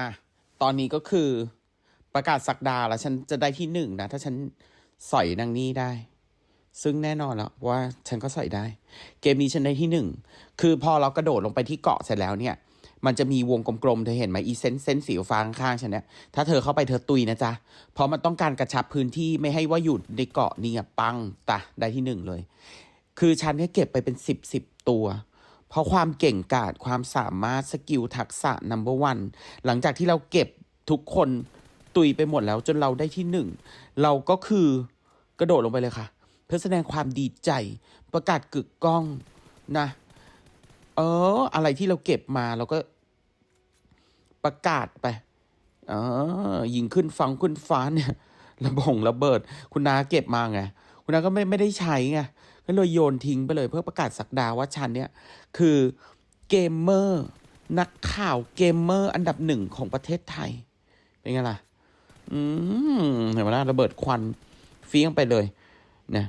อะ ตอนนี้ก็คือประกาศสักดาแล้วฉันจะได้ที่หนึ่งนะ ถ้าฉันสอยนางนี้ได้ ซึ่งแน่นอนแล้วว่าฉันก็สอยได้ เกมนี้ฉันได้ที่หนึ่ง คือพอเรากระโดดลงไปที่เกาะเสร็จแล้วเนี่ย มันจะมีวงกลมๆ เธอเห็นไหมอีเซนเซนสีฟ้าข้างๆฉันเนี่ย ถ้าเธอเข้าไปเธอตุยนะจ๊ะ เพราะมันต้องการกระชับพื้นที่ไม่ให้ว่าอยู่ในเกาะนี่ปังตะได้ที่หนึ่งเลย คือฉันเนี่ยเก็บไปเป็นสิบสิบตัว เพราะความเก่งกาจความสามารถสกิลทักษะ number one หลังจากที่เราเก็บทุกคนตุยไปหมดแล้วจนเราได้ที่หนึ่งเราก็คือกระโดดลงไปเลยค่ะ เพื่อแสดงความดีใจประกาศกึกก้องนะ เออ อะไรที่เราเก็บมาเราก็ประกาศไป เออ ยิงขึ้นฟังขึ้นฟ้าเนี่ย ระบงระเบิด คุณนาเก็บมาไง คุณนาก็ไม่ไม่ได้ใช้ไงก็เลยโยนทิ้งไปเลยเพื่อประกาศสักดาว่าฉันเนี่ยคือเกมเมอร์นักข่าวเกมเมอร์อันดับหนึ่งของประเทศไทย เป็นไงล่ะ อืมเห็นไหมล่ะระเบิดควันเฟี้ยงไปเลยนะ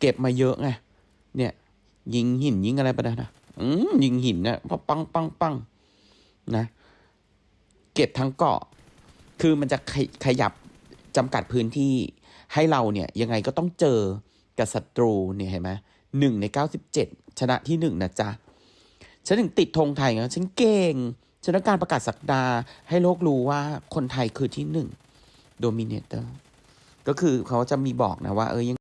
เก็บมาเยอะไงเนี่ย ยิงหินยิงอะไรไปนะนะอืมยิงหินนี่ยพอปังปังปังนะ เก็บทั้งเกาะ คือมันจะขขยับจำกัดพื้นที่ ให้เราเนี่ยยังไงก็ต้องเจอกับศัตรูเนี่ยเห็นไหมหนึ่งในเก้าสิบเจ็ดชนะที่หนึ่งนะจ๊ะ ฉันถึงติดธงไทยไงฉันเก่งฉันต้องการประกาศสักดาให้โลกรู้ว่าคนไทยคือที่หนึ่งโดมิเนเตอร์ก็คือเขาจะมีบอกนะว่าเออยัง